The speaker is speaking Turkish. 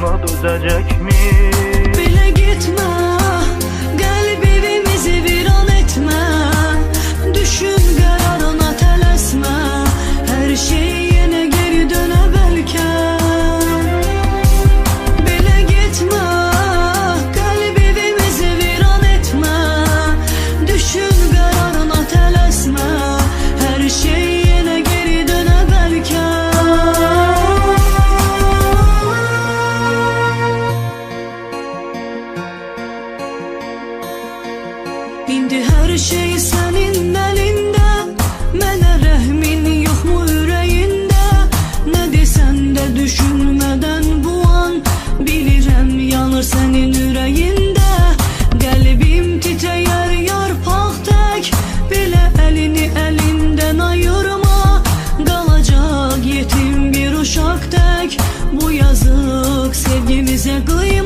buna dözecek mi? circle